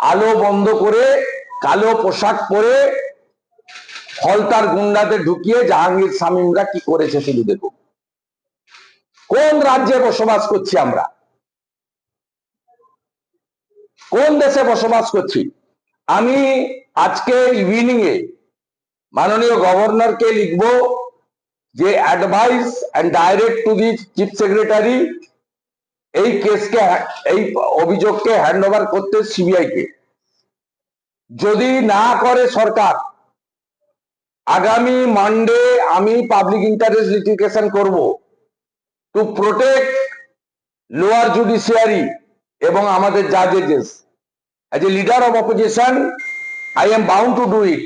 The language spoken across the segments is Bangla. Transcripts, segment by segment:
আলো বন্ধ করে, কালো পোশাক পরে ফলতার গুন্ডাতে ঢুকিয়ে জাহাঙ্গীর শামীমরা কি করেছে শুধু দেখুন। কোন রাজ্যে বসবাস করছি আমরা? কোন দেশে বসবাস করছি? আমি আজকে ইভিনিং এ মাননীয় গভর্নরকে লিখব যে advise and direct to the chief secretary এই কেসকে এই অভিযোগকে হ্যান্ড ওভার করতে সিবিআই কে। যদি না করে সরকার, আগামী মানডে আমি পাবলিক ইন্টারেস্ট লিটিগেশন করব টু প্রোটেক্ট লোয়ার জুডিশিয়ারি এবং আমাদের জাজেস as a leader of opposition I am bound to do it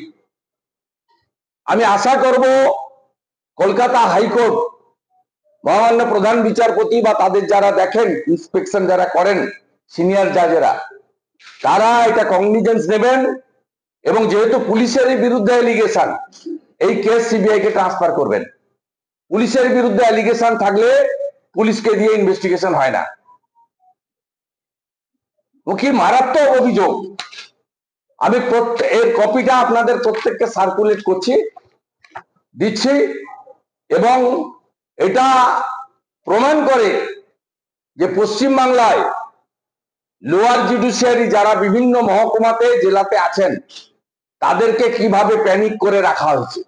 আমি আশা করব, কলকাতা হাইকোর্ট মহামান্য প্রধান বিচারপতি বা তাদের যারা দেখেন ইন্সপেকশন যারা করেন সিনিয়র জাজেরা তারা এটা কগনিজেন্স নেবেন এবং যেহেতু পুলিশের বিরুদ্ধে অ্যালিগেশন এই কেস সিবিআই কে ট্রান্সফার করবেন। পুলিশের বিরুদ্ধে অ্যালিগেশন থাকলে পুলিশকে দিয়ে ইনভেস্টিগেশন হয় না। কি মারাত্মক অভিযোগ। আমি এর কপিটা আপনাদের প্রত্যেককে সার্কুলেট করছি, দিচ্ছি এবং এটা প্রমাণ করে যে পশ্চিম বাংলায় লোয়ার জুডিশিয়ারি যারা বিভিন্ন মহকুমাতে, জেলাতে আছেন, তাদেরকে কীভাবে প্যানিক করে রাখা হয়েছে।